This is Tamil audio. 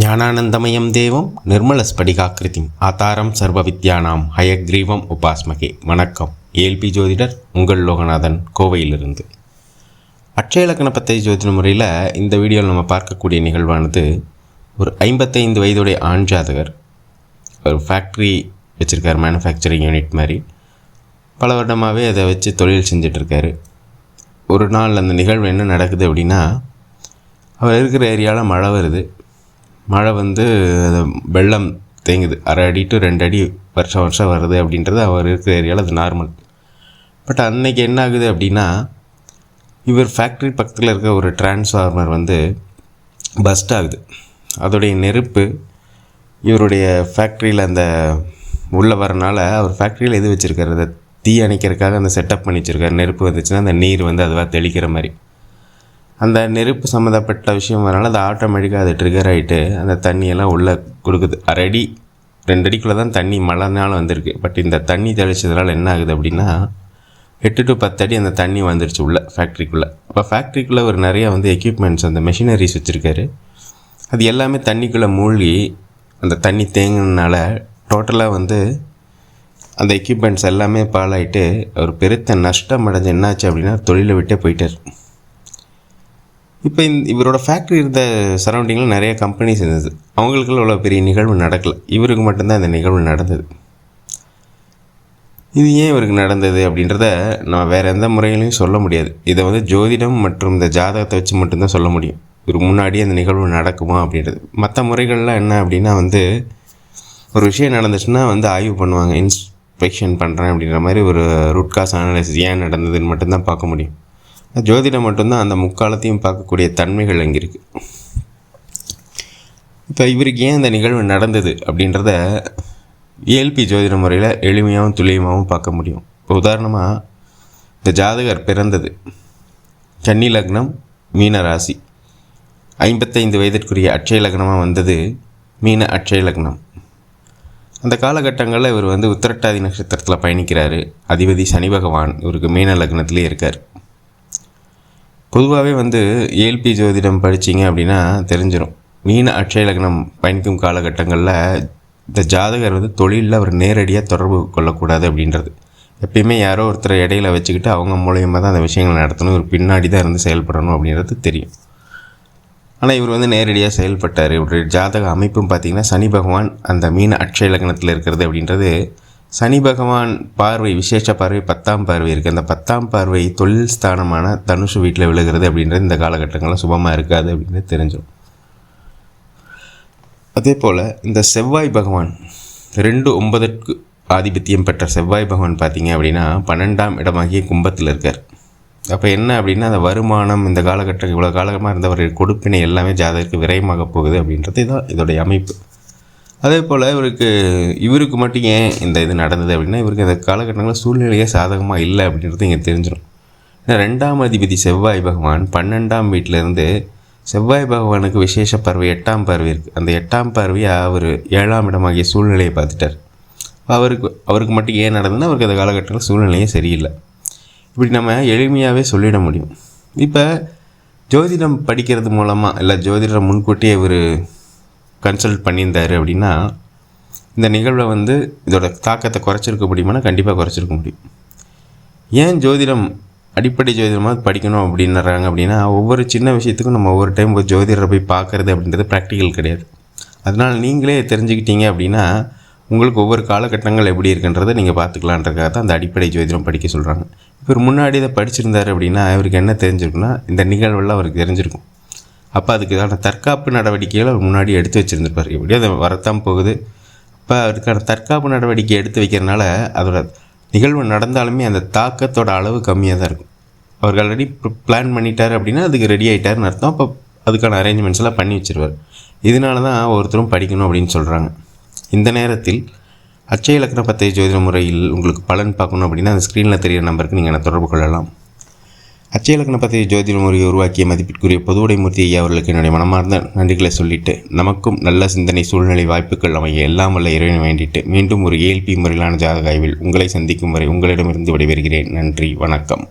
ஞானானந்தமயம் தேவம் நிர்மலஸ்படிகாக்கிருதிம் ஆதாரம் சர்வ வித்யானாம் ஹயக்ரீவம் உபாஸ்மகே. வணக்கம். ஏல்பி ஜோதிடர் உங்கள் லோகநாதன் கோவையிலிருந்து. அட்சயலக்கண பத்தை ஜோதிட முறையில் இந்த வீடியோவில் நம்ம பார்க்கக்கூடிய நிகழ்வானது ஒரு ஐம்பத்தைந்து வயதுடைய ஆண் ஜாதகர் ஒரு ஃபேக்ட்ரி வச்சுருக்கார் மேனுஃபேக்சரிங் யூனிட் மாதிரி. பல வருடமாகவே அதை வச்சு தொழில் செஞ்சிட்ருக்காரு. ஒரு நாள் அந்த நிகழ்வு என்ன நடக்குது அப்படின்னா அவர் இருக்கிற ஏரியாவில் மழை வருது. மழை வந்து அது வெள்ளம் தேங்குது. அரை அடி டு ரெண்டு அடி வருஷம் வருஷம் வருது அப்படின்றது அவர் இருக்கிற ஏரியாவில் அது நார்மல் பட் அன்னைக்கு என்ன ஆகுது அப்படின்னா இவர் ஃபேக்ட்ரி பக்கத்தில் இருக்க ஒரு டிரான்ஸ்ஃபார்மர் வந்து பஸ்ட் ஆகுது. அதோடைய நெருப்பு இவருடைய ஃபேக்ட்ரியில் அந்த உள்ளே வரனால அவர் ஃபேக்ட்ரியில் எது வச்சுருக்காரு? அதை தீ அணைக்கிறதுக்காக அந்த செட்டப் பண்ணி வச்சுருக்காரு. நெருப்பு வந்துச்சுன்னா அந்த நீர் வந்து அதுவாக தெளிக்கிற மாதிரி. அந்த நெருப்பு சம்மந்தப்பட்ட விஷயம் வரனால அது ஆட்டோமேட்டிக்காக அது ட்ரிகர் ஆகிட்டு அந்த தண்ணியெல்லாம் உள்ளே கொடுக்குது. அரை அடி ரெண்டு அடிக்குள்ளே தான் தண்ணி மழைனாலும் வந்திருக்கு. பட் இந்த தண்ணி தெளிச்சதுனால என்ன ஆகுது அப்படின்னா எட்டு டு பத்து அடி அந்த தண்ணி வந்துருச்சு உள்ளே ஃபேக்ட்ரிக்குள்ளே. இப்போ ஃபேக்ட்ரிக்குள்ளே ஒரு நிறையா வந்து எக்யூப்மெண்ட்ஸ் அந்த மெஷினரிஸ் வச்சுருக்காரு. அது எல்லாமே தண்ணிக்குள்ளே மூழ்கி அந்த தண்ணி தேங்கினால டோட்டலாக வந்து அந்த எக்யூப்மெண்ட்ஸ் எல்லாமே பாலாயிட்டு அவர் பெருத்த நஷ்டம் அடைஞ்சு என்னாச்சு அப்படின்னா தொழிலை விட்டே போயிட்டார். இப்போ இந்த இவரோட ஃபேக்ட்ரி இருந்த சரௌண்டிங்கில் நிறைய கம்பெனிஸ் இருந்தது. அவங்களுக்குள்ள இவ்வளோ பெரிய நிகழ்வு நடக்கலை. இவருக்கு மட்டும்தான் இந்த நிகழ்வு நடந்தது. இது ஏன் இவருக்கு நடந்தது அப்படின்றத நான் வேறு எந்த முறையிலையும் சொல்ல முடியாது. இதை வந்து ஜோதிடம் மற்றும் இந்த ஜாதகத்தை வச்சு மட்டும்தான் சொல்ல முடியும். இவருக்கு முன்னாடியே அந்த நிகழ்வு நடக்குமா அப்படின்றது. மற்ற முறைகள்லாம் என்ன அப்படின்னா வந்து ஒரு விஷயம் நடந்துச்சுன்னா வந்து ஆய்வு பண்ணுவாங்க இன்ஸ்பெக்ஷன் பண்ணுறேன் அப்படின்ற மாதிரி ஒரு ரூட் காஸ் அனாலிசிஸ் ஏன் நடந்ததுன்னு மட்டும்தான் பார்க்க முடியும். ஜோதிடம் மட்டும்தான் அந்த முக்காலத்தையும் பார்க்கக்கூடிய தன்மைகள் அங்கே இருக்குது இப்போ இவருக்கு ஏன் இந்த நிகழ்வு நடந்தது அப்படின்றத ஏல்பி ஜோதிட முறையில் எளிமையாகவும் துல்லியமாகவும் பார்க்க முடியும். இப்போ உதாரணமாக இந்த ஜாதகர் பிறந்தது கன்னி லக்னம் மீன ராசி. ஐம்பத்தைந்து வயதிற்குரிய அட்சய லக்னமாக வந்தது மீன அட்சய லக்னம். அந்த காலகட்டங்களில் இவர் வந்து உத்திரட்டாதி நட்சத்திரத்தில் பயணிக்கிறாரு. அதிபதி சனி பகவான் இவருக்கு மீன லக்னத்திலே இருக்கார். பொதுவாகவே வந்து ஏல்பி ஜோதிடம் படித்தீங்க அப்படின்னா தெரிஞ்சிடும் மீன அட்சய லக்னம் பயணிக்கும் காலகட்டங்களில் இந்த ஜாதகர் வந்து தொழிலில் அவர் நேரடியாக தொடர்பு கொள்ளக்கூடாது அப்படின்றது. எப்பயுமே யாரோ ஒருத்தரை இடையில வச்சுக்கிட்டு அவங்க மூலயமா தான் அந்த விஷயங்களை நடத்தணும். இவர் பின்னாடி தான் இருந்து செயல்படணும் அப்படின்றது தெரியும். ஆனால் இவர் வந்து நேரடியாக செயல்பட்டார். இவருடைய ஜாதக அமைப்பும் பார்த்திங்கன்னா சனி பகவான் அந்த மீன அட்சய லக்னத்தில் இருக்கிறது அப்படின்றது சனி பகவான் பார்வை விசேஷ பார்வை பத்தாம் பார்வை இருக்குது அந்த பத்தாம் பார்வை தொழில் ஸ்தானமான தனுஷு வீட்டில் விழுகிறது அப்படின்றது இந்த காலகட்டங்களில் சுபமாக இருக்காது அப்படின்றது தெரிஞ்சிடும். அதே போல் இந்த செவ்வாய் பகவான் ரெண்டு ஒன்பதற்கு ஆதிபத்தியம் பெற்ற செவ்வாய் பகவான் பார்த்தீங்க அப்படின்னா பன்னெண்டாம் இடமாகிய கும்பத்தில் இருக்கார். அப்போ என்ன அப்படின்னா அந்த வருமானம் இந்த காலகட்டம் இவ்வளோ காலகமாக இருந்தவர் கொடுப்பினை எல்லாமே ஜாதகருக்கு விரயமாக போகுது அப்படின்றது தான் இதோடைய அமைப்பு. அதே போல் இவருக்கு இவருக்கு மட்டும் ஏன் இந்த இது நடந்தது அப்படின்னா இவருக்கு இந்த காலகட்டங்களில் சூழ்நிலையே சாதகமாக இல்லை அப்படின்றது இங்கே தெரிஞ்சிடும் ஏன்னா ரெண்டாம் அதிபதி செவ்வாய் பகவான் பன்னெண்டாம் வீட்டிலேருந்து செவ்வாய் பகவானுக்கு விசேஷ பார்வை எட்டாம் பார்வை இருக்குது அந்த எட்டாம் பார்வையை அவர் ஏழாம் இடமாகிய சூழ்நிலையை பார்த்துட்டார். அவருக்கு அவருக்கு மட்டும் ஏன் நடந்ததுன்னா அவருக்கு அந்த காலகட்டத்தில் சூழ்நிலையே சரியில்லை. இப்படி நம்ம எளிமையாகவே சொல்லிட முடியும். இப்போ ஜோதிடம் படிக்கிறது மூலமாக இல்லை ஜோதிடம் முன்கூட்டியே ஒரு கன்சல்ட் பண்ணியிருந்தார் அப்படின்னா இந்த நிகழ்வை வந்து இதோட தாக்கத்தை குறைச்சிருக்க முடியுமானா கண்டிப்பாக குறைச்சிருக்க முடியும். ஏன் ஜோதிடம் அடிப்படை ஜோதிடமாக படிக்கணும் அப்படின்னுறாங்க அப்படின்னா ஒவ்வொரு சின்ன விஷயத்துக்கும் நம்ம ஒவ்வொரு டைம் ஒரு ஜோதிடரை போய் பார்க்குறது அப்படின்றது ப்ராக்டிக்கல் கிடையாது. அதனால் நீங்களே தெரிஞ்சுக்கிட்டீங்க அப்படின்னா உங்களுக்கு ஒவ்வொரு காலகட்டங்கள் எப்படி இருக்குன்றதை நீங்கள் பார்த்துக்கலான்றக்காக தான் அந்த அடிப்படை ஜோதிடம் படிக்க சொல்கிறாங்க இப்போ முன்னாடி இதை படிச்சிருந்தார் அப்படின்னா அவருக்கு என்ன தெரிஞ்சிருக்குன்னா இந்த நிகழ்வெல்லாம் அவருக்கு தெரிஞ்சிருக்கும். அப்போ அதுக்கான தற்காப்பு நடவடிக்கைகளை அவர் முன்னாடி எடுத்து வச்சுருந்துருப்பார். எப்படியோ அதை வரத்தான் போகுது. இப்போ அதுக்கான தற்காப்பு நடவடிக்கை எடுத்து வைக்கிறனால அதோட நிகழ்வு நடந்தாலுமே அந்த தாக்கத்தோட அளவு கம்மியாக தான் இருக்கும். அவர் ஆல்ரெடி பிளான் பண்ணிட்டார் அப்படின்னா அதுக்கு ரெடி ஆகிட்டாருன்னு அர்த்தம். அப்போ அதுக்கான அரேஞ்ச்மெண்ட்ஸ் எல்லாம் பண்ணி வச்சுருவார். இதனால தான் ஒருத்தரும் படிக்கணும் அப்படின்னு சொல்கிறாங்க இந்த நேரத்தில் அச்சய இலக்கண பத்தை ஜோதிட முறையில் உங்களுக்கு பலன் பார்க்கணும் அப்படின்னா அந்த ஸ்க்ரீனில் தெரியிற நம்பருக்கு நீங்கள் என்னை தொடர்பு கொள்ளலாம். அச்சய இலக்கண ஜோதிட முறையை உருவாக்கிய மதிப்பிற்குரிய பொதுவுடைமூர்த்தி ஐயா அவர்களுக்கு என்னுடைய மனமார்ந்த நன்றிகளை சொல்லிட்டு நமக்கும் நல்ல சிந்தனை சூழ்நிலை வாய்ப்புகள் அமைய எல்லாம் வல்ல இறைவனை வேண்டிட்டு மீண்டும் ஒரு ஏல்பி முறையிலான ஜாதக ஆய்வில் உங்களை சந்திக்கும் வரை உங்களிடமிருந்து விடைபெறுகிறேன். நன்றி வணக்கம்.